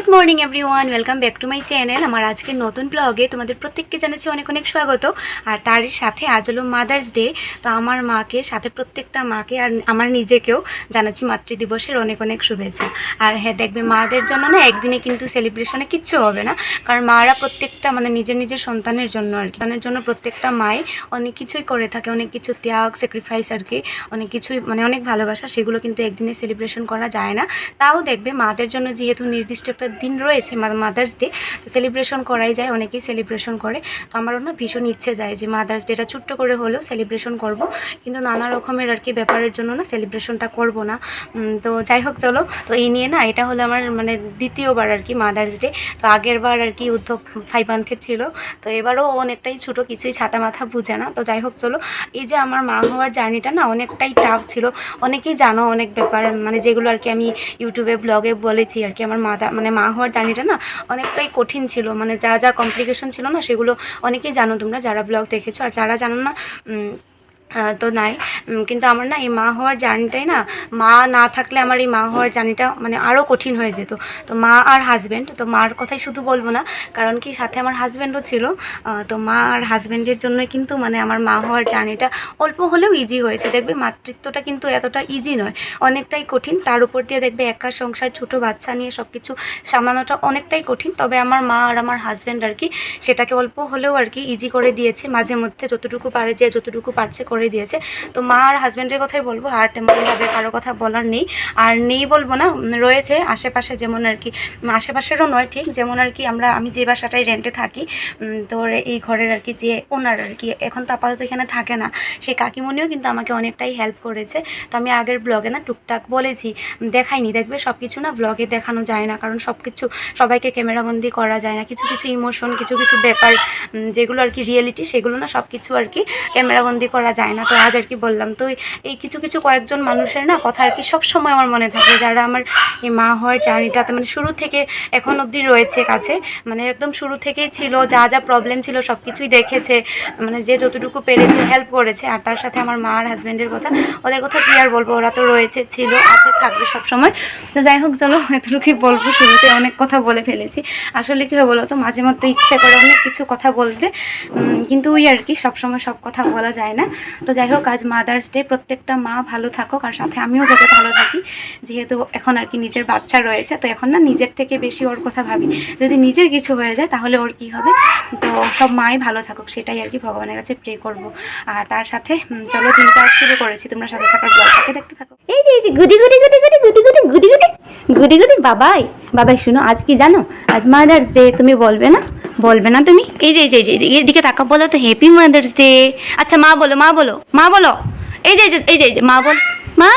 Good morning everyone welcome back to my channel আমার আজকের নতুন ব্লগে তোমাদের প্রত্যেককে জানাচ্ছি অনেক অনেক স্বাগত। আর তারই সাথে আজ হলো মাদার্স ডে তো আমার মাকে, সাথে প্রত্যেকটা মাকে আর আমার নিজেকেও জানাচ্ছি মাতৃদিবসের অনেক অনেক শুভেচ্ছা। আর হ্যাঁ দেখবে মাদের জন্য না একদিনে কিন্তু সেলিব্রেশনে কিচ্ছু হবে না। কারণ মারা প্রত্যেকটা মানে নিজের নিজের সন্তানের জন্য আর কি। সন্তানের জন্য প্রত্যেকটা মাই অনেক কিছুই করে থাকে, অনেক কিছু ত্যাগ স্যাক্রিফাইস আর কি, অনেক কিছুই মানে অনেক ভালোবাসা, সেগুলো কিন্তু একদিনে সেলিব্রেশন করা যায় না। তাও দেখবে মাদের জন্য যেহেতু নির্দিষ্ট একটা দিন রয়েছে মাদার্স ডে তো সেলিব্রেশন করাই যায়, অনেকেই সেলিব্রেশন করে। তো আমারও না ভীষণ ইচ্ছে যায় যে মাদার্স ডেটা ছোট্ট করে হলেও সেলিব্রেশন করব। কিন্তু নানা রকমের আর কি ব্যাপারের জন্য না সেলিব্রেশনটা করব না। তো যাই হোক, চলো। তো এই নিয়ে না এটা হলো আমার মানে দ্বিতীয়বার আর কি মাদার্স ডে তো আগের বার আর কি উদ্ধব ফাইভ মান্থের ছিল। তো এবারও অনেকটাই ছোটো, কিছুই ছাতা মাথা বুঝে না। তো যাই হোক, চলো। এই যে আমার মা হওয়ার জার্নিটা না অনেকটাই টাফ ছিল। অনেকেই জানো অনেক ব্যাপার মানে যেগুলো আর কি আমি ইউটিউবে, ব্লগে বলেছি আর কি। আমার মাদা মানে মা হওয়ার জার্নিটা না অনেকটাই কঠিন ছিল। মানে যা যা কমপ্লিকেশন ছিল না সেগুলো অনেকেই জানো তোমরা যারা ব্লগ দেখেছ। আর যারা জানো না তো নাই। কিন্তু আমার না এই মা হওয়ার জার্নিটাই না, মা না থাকলে আমার এই মা হওয়ার জার্নিটা মানে আরও কঠিন হয়ে যেত। তো মা আর হাজব্যান্ড তো মার কথাই শুধু বলব না, কারণ কি সাথে আমার হাজব্যান্ডও ছিল। তো মা আর হাজব্যান্ডের জন্যই কিন্তু মানে আমার মা হওয়ার জার্নিটা অল্প হলেও ইজি হয়েছে। দেখবে মাতৃত্বটা কিন্তু এতটা ইজি নয়, অনেকটাই কঠিন। তার উপর দিয়ে দেখবে একা সংসার, ছোট বাচ্চা নিয়ে সব কিছু সামলানোটা অনেকটাই কঠিন। তবে আমার মা আর আমার হাজব্যান্ড আর কি, সেটাকে অল্প হলেও আর কি ইজি করে দিয়েছে। মাঝে মধ্যে যতটুকু পারে যে যতটুকু পারছে করে দিয়েছে। তো মা আর হাজব্যান্ডের কথাই বলব, আর তেমনভাবে কারও কথা বলার নেই। আর নেই বলব না রয়েছে আশেপাশে যেমন আর কি আশেপাশেরও নয় ঠিক, যেমন আর কি আমরা, আমি যে বাসাটায় রেন্টে থাকি তো এই ঘরের আর কি যে ওনার আর কি, এখন তো আপাতত এখানে থাকে না। সেই কাকিমণিও কিন্তু আমাকে অনেকটাই হেল্প করেছে। তো আমি আগের ব্লগে না টুকটাক বলেছি দেখাইনি, দেখবে সব কিছু না ব্লগে দেখানো যায় না। কারণ সব কিছু সবাইকে ক্যামেরাবন্দি করা যায় না। কিছু কিছু ইমোশন কিছু কিছু ব্যাপার যেগুলো আর কি রিয়েলিটি সেগুলো না সব কিছু আর কি ক্যামেরাবন্দি করা যায় না। তো আজ আর কি বললাম, তো এই- কিছু কিছু কয়েকজন মানুষের না কথা আর কি সব সময় আমার মনে থাকে, যারা আমার এই মা হওয়ার জার্নিটাতে মানে শুরু থেকে এখন অবধি রয়েছে কাছে মানে একদম শুরু থেকেই ছিল, যা যা প্রবলেম ছিল সব কিছুই দেখেছে মানে যে যতটুকু পেরেছে হেল্প করেছে, আর তার সাথে আমার মা আর হাজব্যান্ডের কথা, ওদের কথা কি আর বলব? ওরা তো রয়েছে, ছিল, আছে, থাকবে সব সময়। তো যাই হোক, চলো এতটুকুই বলব, শুরুতে অনেক কথা বলে ফেলেছি। আসলে কী হয় বলো তো, মাঝে মধ্যে ইচ্ছে করে অনেক কিছু কথা বলতে কিন্তু ওই আর কি সবসময় সব কথা বলা যায় না। তো যাই হোক আজ মাদার্স ডে প্রত্যেকটা মা ভালো থাকুক আর সাথে আমিও যাতে ভালো থাকি যেহেতু এখন আর কি নিজের বাচ্চা রয়েছে তো এখন না নিজের থেকে বেশি ওর কথা ভাবি যদি নিজের কিছু হয়ে যায় তাহলে ওর কি হবে তো সব মাই ভালো থাকুক সেটাই আর কি ভগবানের কাছে প্রে করব আর তার সাথে চলো দিনটা শুরু করেছি তোমরা সাথে থাকার ব্লগটাকে দেখতে থাকো এই যে এই যে গুদি গুদি গুদি গুদি গুদি গুদি গুদি গুদি গুদি গুদি বাবাই বাবাই শুনো আজ কি জানো আজ মাদার্স ডে তুমি বলবে না বলবে না তুমি? এই যে এই যে এই যে এদিকে- তাকা বলো তো হ্যাপি মাদার্স ডে আচ্ছা মা বলো মা বলো মা বলো। এই যে এই যে এই যে, মা বল, মা,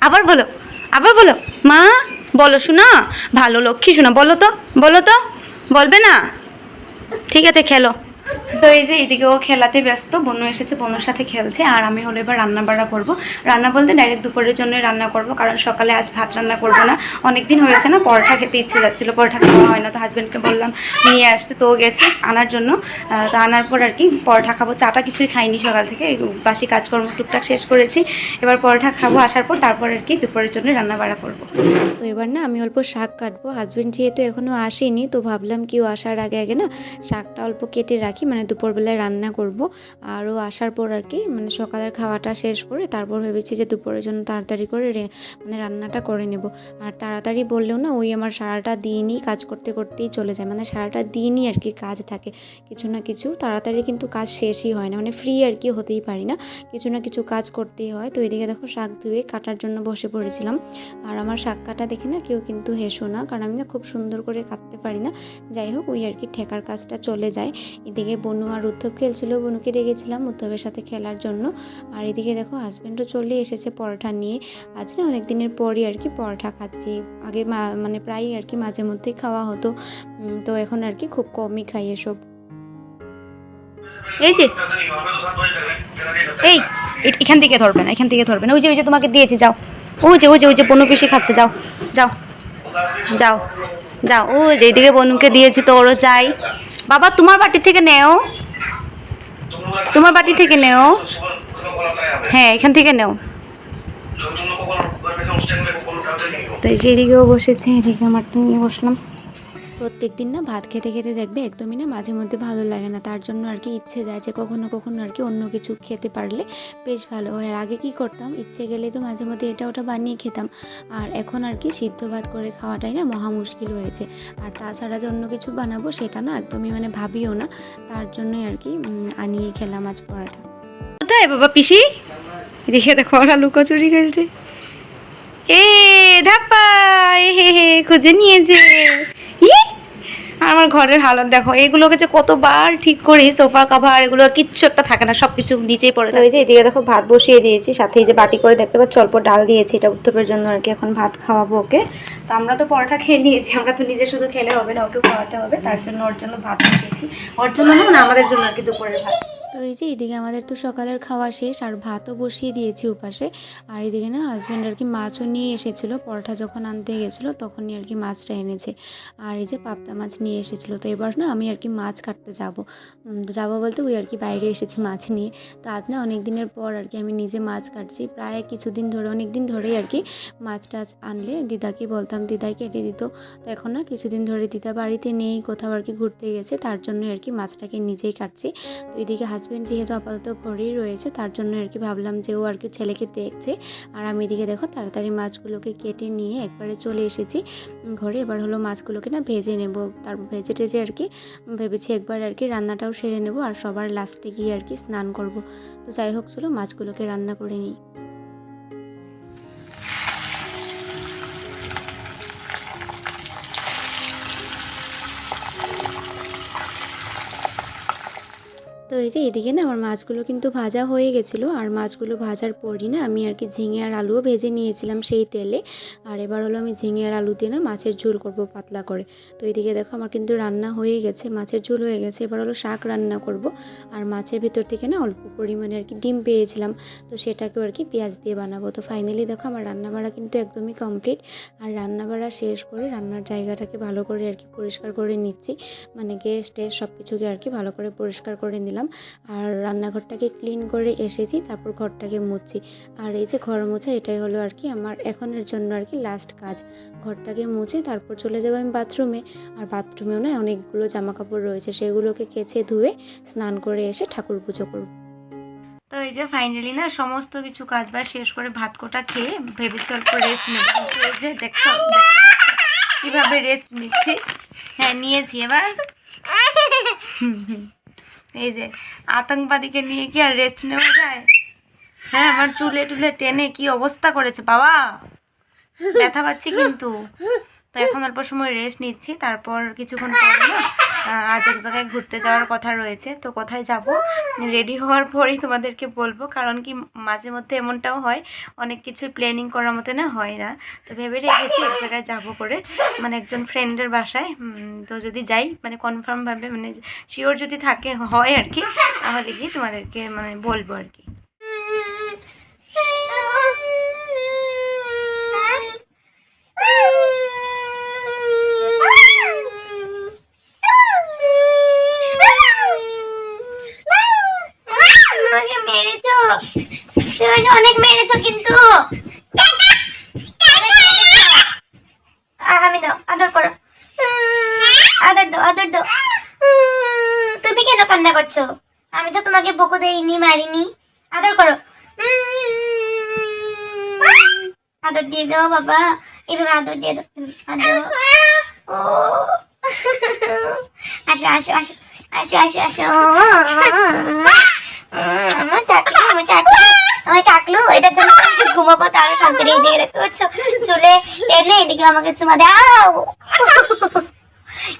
আবার বলো আবার বলো, মা, বলো শোনা, ভালো লক্ষ্মী শোনা, বলো তো বলো তো, বলবে না? ঠিক আছে, খেলো। তো এই যে এইদিকে ও খেলাতে ব্যস্ত, বনু এসেছে, বনুর সাথে খেলছে, আর আমি হলো এবার রান্না বাড়া করব। রান্না বলতে ডাইরেক্ট দুপুরের জন্য রান্না করব, কারণ সকালে আজ ভাত রান্না করব না। অনেক দিন হয়েছে না, পরোটা খেতে ইচ্ছে যাচ্ছিল, পরোটা খাওয়া হয় না, তো হাজব্যান্ডকে বললাম নিয়ে আসতে, তো গেছে আনার জন্য। তো আনার পর আর কি পরোটা খাব, চাটা কিছুই খাইনি সকাল থেকে বাসি কাজকর্ম টুকটাক শেষ করেছি। এবার পরোটা খাব, আসার পর তারপর আর কি দুপুরের জন্য রান্না বাড়া করব। তো এবার না আমি অল্প শাক কাটবো হাজব্যান্ড যেহেতু এখনও আসেনি, তো ভাবলাম কি ও আসার আগে আগে না শাকটা অল্প কেটে রাখি। মানে দুপুরবেলায় রান্না করব। আর ও আসার পর আর কি মানে সকালের খাওয়াটা শেষ করে তারপর ভেবেছি যে দুপুরের জন্য তাড়াতাড়ি করে মানে রান্নাটা করে নেব। আর তাড়াতাড়ি বললেও না, ওই আমার সারাটা দিনই কাজ করতে করতেই চলে যায় মানে সারাটা দিনই আর কি কাজ থাকে। কিছু না কিছু তাড়াতাড়ি কিন্তু কাজ শেষই হয় না মানে ফ্রি আর কি হতেই পারি না। কিছু না কিছু কাজ করতেই হয়। তো এদিকে দেখো শাক ধুয়ে কাটার জন্য বসে পড়েছিলাম। আর আমার শাক কাটা দেখে না, কেউ কিন্তু হেসো না, কারণ আমি না খুব সুন্দর করে কাটতে পারি না। যাই হোক, ওই আর কি ঠেকার কাজটা চলে যায়। এদিকে বনু আর উদ্ধব খেলছিল। বনুকে ডেকেছিলাম উদ্ধবের সাথে খেলার জন্য। আর এদিকে দেখো হাজব্যান্ডও চলে এসেছে পরোটা নিয়ে। আজ না অনেক দিনের পরই আর কি পরোটা খাচ্ছি। আগে মানে প্রায়ই আর কি মাঝে মধ্যেই খাওয়া হতো। তো এখন আর কি খুব কমই খাই এসব। এই যে, এই এখান থেকে ধরবে না, এখান থেকে ধরবে না। ওই যে ওই যে তোমাকে দিয়েছি, যাও। ওই যে ওই যে ওই যে, বনু পিসি খাচ্ছে, যাও যাও যাও যাও। ওই যে এইদিকে বনুকে দিয়েছি, তো ওরও চাই বাবা, তোমার বাটি থেকে নেও। তোমার বাটি থেকে নেও। হ্যাঁ এখান থেকে নেও। তো এই যে এদিকেও বসেছে, এদিকে আমারটা নিয়ে বসলাম। প্রত্যেক দিন না ভাত খেতে খেতে দেখবে একদমই না মাঝে মধ্যে ভালো লাগে না। তার জন্য আর কি ইচ্ছে যায় যে কখনো কখনো আর কি অন্য কিছু খেতে পারলে বেশ ভালো হয়। আর আগে কি করতাম? ইচ্ছে গেলে তো মাঝে মধ্যে এটা ওটা বানিয়ে খেতাম। আর এখন আর কি সিদ্ধ ভাত করে খাওয়াটাই না মহা মুশকিল হয়েছে। আর তাছাড়া যে অন্য কিছু বানাবো সেটা না একদমই মানে ভাবিও না। তার জন্যই আর কি আনিয়ে খেলাম আজ পরাটা। কোথায় বাবা পিসি? এদিকে দেখো ওরা লুকোচুরি খেলছে। এ ধাপ্পা হে হে, খুঁজে নিয়েছে আর আমার ঘরের হালত দেখো এগুলোকে যে কতবার ঠিক করি সোফা কাভার এগুলো কিচ্ছু একটা থাকে না সব কিছু নিচেই পড়ে থাকে যে এদিকে দেখো ভাত বসিয়ে দিয়েছি সাথে এই যে বাটি করে দেখতে পাচ্ছ অল্প ডাল দিয়েছি এটা উত্তপের জন্য আর কি এখন ভাত খাওয়াবো ওকে। তো আমরা তো পরোটা খেয়ে নিয়েছি আমরা তো নিজে শুধু খেলে হবে না ওকে খাওয়াতে হবে তার জন্য ওর জন্য ভাত বসিয়েছি। ওর জন্য না না আমাদের জন্য আর কি দুপুরের ভাত। তো এই যে এদিকে আমাদের তো সকালের খাওয়া শেষ, আর ভাতও বসিয়ে দিয়েছি ওপাশে। আর এদিকে না হাজব্যান্ড আর কি মাছও নিয়ে এসেছিল, পরোটা যখন আনতে গেছিল তখনই আর কি মাছটা এনেছে। আর এই যে পাবদা মাছ নিয়ে এসেছিল, তো এবার না আমি আর কি মাছ কাটতে যাব। যাব বলতে ওই আর কি বাইরে এসেছি মাছ নিয়ে। তো আজ না অনেক দিনের পর আর কি আমি নিজে মাছ কাটছি। প্রায় কিছুদিন ধরে অনেক দিন ধরেই আর কি মাছ টাছ আনলে দিদাকে বলতাম, দিদাই কেটে দিত। তো এখন না কিছুদিন ধরে দিদা বাড়িতে নেই, কোথাও আর কি ঘুরতে গেছে, তার জন্য আর কি মাছটাকে নিজেই কাটছি। তো এদিকে হাজব্যান্ড যেহেতু আপাতত ঘরেই রয়েছে, তার জন্য আর কি ভাবলাম যে ও আর কি ছেলেকে দেখছে। আর আমি এদিকে দেখো তাড়াতাড়ি মাছগুলোকে কেটে নিয়ে একবারে চলে এসেছি। ঘরে এবার হলো মাছগুলোকে না ভেজে নেব। তারপর ভেজে টেজে আর কি ভেবেছি একবার আর কি রান্নাটাও সেরে নেব আর সবার লাস্টে গিয়ে আর কি স্নান করব। তো যাই হোক চলো মাছগুলোকে রান্না করে নিই। তো এই যে এদিকে না আমার মাছগুলো কিন্তু ভাজা হয়ে গেছিল। আর মাছগুলো ভাজার পরই না আমি আর কি ঝিঙে আর আলুও ভেজে নিয়েছিলাম সেই তেলে। আর এবার হলো আমি ঝিঙে আর আলু দিয়ে না মাছের ঝোল করব পাতলা করে। তো এদিকে দেখো আমার কিন্তু রান্না হয়ে গেছে, মাছের ঝোল হয়ে গেছে। এবার হলো শাক রান্না করব। আর মাছের ভিতর থেকে না অল্প পরিমাণে আর কি ডিম পেয়েছিলাম। তো সেটাকেও আর কি পেঁয়াজ দিয়ে বানাবো। তো ফাইনালি দেখো আমার রান্না বাড়া কিন্তু একদমই কমপ্লিট আর রান্না বাড়া শেষ করে রান্নার জায়গাটাকে ভালো করে আর কি পরিষ্কার করে নিচ্ছি। মানে গ্যাস টেস সব কিছুকে আর কি ভালো করে পরিষ্কার করে নিলাম। আর রান্নাঘরটাকে ক্লিন করে এসেছি, তারপর ঘরটাকে মুছছি। আর এই যে ঘর মোছা, এটাই হলো আর কি আমার এখনের জন্য আর কি লাস্ট কাজ। ঘরটাকে মুছে তারপর চলে যাব আমি বাথরুমে। আর বাথরুমেও না অনেকগুলো জামা কাপড় রয়েছে, সেগুলোকে কেচে ধুয়ে স্নান করে এসে ঠাকুর পুজো করব। তো এই যে ফাইনালি না সমস্ত কিছু কাজ বাজ শেষ করে ভাত কোটা খেয়ে ভেবেছি অল্প রেস্ট নেব। এই যে দেখতে কীভাবে রেস্ট নিচ্ছি? হ্যাঁ নিয়েছি এবার। এই যে আতঙ্কবাদীকে নিয়ে কি আর রেস্ট নেওয়া যায়? হ্যাঁ আমার চুলে টুলে টেনে কি অবস্থা করেছে বাবা? ব্যথা পাচ্ছি কিন্তু। তো এখন অল্প সময় রেস্ট নিচ্ছি, তারপর কিছুক্ষণ পর না আজ এক জায়গায় ঘুরতে যাওয়ার কথা রয়েছে। তো কোথায় যাব? রেডি হওয়ার পরেই তোমাদেরকে বলব, কারণ কি মাঝে মধ্যে এমনটাও হয়, অনেক কিছুই প্ল্যানিং করার মতো না হয় না। তো ভেবে রেখেছি এক জায়গায় যাব করে। মানে একজন ফ্রেন্ডের বাসায়। তো যদি যাই মানে কনফার্মভাবে মানে শিওর যদি থাকে, হয় আর কি, তাহলে গিয়ে তোমাদেরকে মানে বলব আর কি। তুমি অনেক মেরেছো কিন্তু। আমি দাও আদর করো। আদর দাও আদর দাও। তুমি কেন কান্না করছ? আমি তো তোমাকে বকু দেইনি, মারিনি। আদর করো। আদর দিয়ে দাও, বাবা। এভাবে আদর দিয়ে দাও আদর ও। আসো আসো আসো আসো আসো আসো। আমার টাকলু আমার টাকলু আমার টাকলু এটার জন্য ঘুমাবো তার শান্তি নেই দিকে দেখতে পাচ্ছ। চুলে টেনে এদিকে আমাকে চুমা দাও।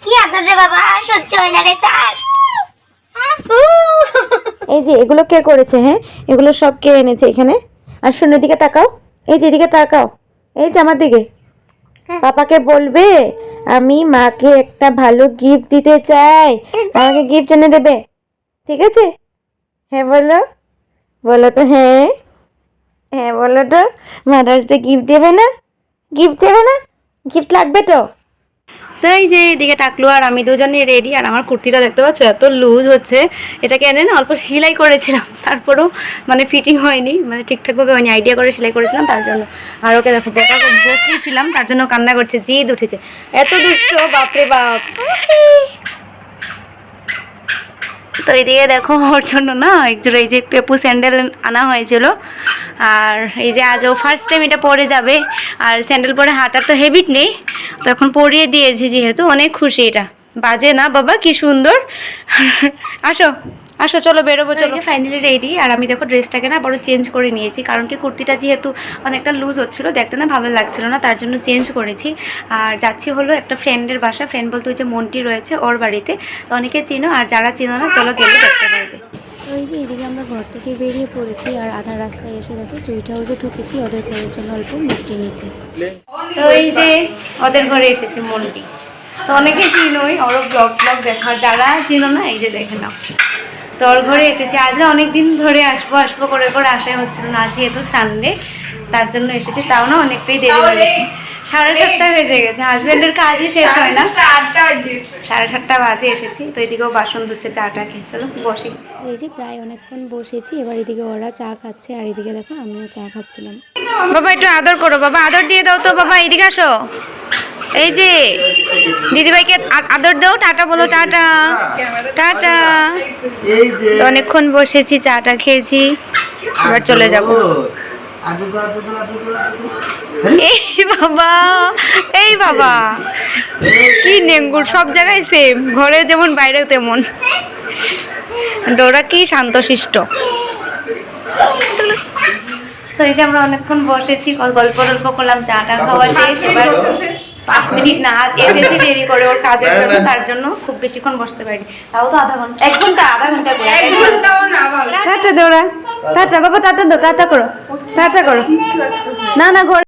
কি আদর রে বাবা সহ্য হয় না রে চার। এই যে এগুলো কে করেছে হ্যাঁ? এগুলো সব কে এনেছে এখানে? আর শূন্য দিকে তাকাও। এই যে এদিকে তাকাও। এই যে আমার দিকে। পাপাকে বলবে আমি মাকে একটা ভালো গিফট দিতে চাই। আমাকে গিফট এনে দেবে। ঠিক আছে? হ্যাঁ বলো। বলো তো হ্যাঁ। হ্যাঁ বলো তো। মাদার্স ডে গিফট দেবে না? গিফট দেবে না? গিফট লাগবে তো? তো এই যে এদিকে টাকলু আর আমি দুজনে রেডি আর আমার কুর্তিটা দেখতে পাচ্ছ এত লুজ হচ্ছে। এটাকে এনে না অল্প সেলাই করেছিলাম তারপরেও মানে ফিটিং হয়নি মানে ঠিকঠাকভাবে হয়নি আইডিয়া করে সেলাই করেছিলাম তার জন্য। আর ওকে দেখো বোকা বসিয়েছিলাম তার জন্য কান্না করছে জিদ উঠেছে। এত দুষ্ট বাপরে বাপ। তো এইদিকে দেখো ওর জন্য না একজোড়া এই যে পেপু স্যান্ডেল আনা হয়েছিল। আর এই যে আজ ও ফার্স্ট টাইম এটা পরে যাবে। আর স্যান্ডেল পরে হাঁটার তো হ্যাবিট নেই। তো এখন পরিয়ে দিয়েছি যেহেতু, অনেক খুশি এটা। বাজে না বাবা? কি সুন্দর। আসো। আসো চলো বেরোবো চলো। ফাইনালি রেডি আর আমি দেখো ড্রেসটাকে না বড় চেঞ্জ করে নিয়েছি কারণ কি কুর্তিটা যেহেতু অনেকটা লুজ হচ্ছিল দেখতে না ভালো লাগছিল না তার জন্য চেঞ্জ করেছি। আর যাচ্ছি হলো একটা ফ্রেন্ডের বাসা ফ্রেন্ড বলতে ওই যে মন্টি রয়েছে ওর বাড়িতে তো অনেকে চিনো আর যারা চিনো না চলো গেলে দেখতে পারবে। তো এই যে এদিকে আমরা ঘর থেকে বেরিয়ে পড়েছি আর আধা রাস্তায় এসে দেখো সুইট হাউসে ঢুকেছি ওদের ঘরের জন্য অল্প মিষ্টি নিতে। তো এই যে ওদের ঘরে এসেছে মন্টি। তো অনেকে চিনোই ওরও ব্লগ ব্লগ দেখা যারা চিনো না এই যে দেখে নাও। তো ওর ঘরে এসেছি। আজ না অনেক দিন ধরে আসব আসব করে করে আসাই হচ্ছিল না যেহেতু সানডে তার জন্য এসেছি। তাও না অনেকটাই দেরি হয়ে গেছে সাড়ে সাতটা বেজে গেছে। হাজব্যান্ডের কাজই শেষ হয় না। সাড়ে সাতটা বাজে এসেছি। তো এদিকেও বাসন ধুচ্ছে চাটা খেয়ে। চলো বসি। এই যে প্রায় অনেকক্ষণ বসেছি এবার এদিকে ওরা চা খাচ্ছে আর এদিকে দেখো আমিও চা খাচ্ছিলাম। বাবা একটু আদর করো। বাবা আদর দিয়ে দাও তো। বাবা এদিকে আসো। এই যে দিদিভাইকে আদর দাও টাটা বলো টাটা। টাটা। এই যে তো অনেকক্ষণ বসেছি চাটা খেয়েছি এবার চলে যাব। এই বাবা এই বাবা। কি নেঙ্গুর সব জায়গায় সেম ঘরে যেমন বাইরেও তেমন। ডোরা কি শান্তশিষ্ট। তো এই যে আমরা অনেকক্ষণ বসেছি গল- গল্প টল্প করলাম চাটা খাওয়া শেষ এবার পাঁচ মিনিট না আজ এসেছি দেরি করে ওর কাজের জন্য তার জন্য খুব বেশিক্ষণ বসতে পারিনি। তাও তো আধা ঘণ্টা। এক ঘণ্টা আধা ঘণ্টা করে। এক ঘণ্টা টাটা দৌড়া টাটা বাবা টাটা দো টাটা করো। টাটা করো। না না ঘরে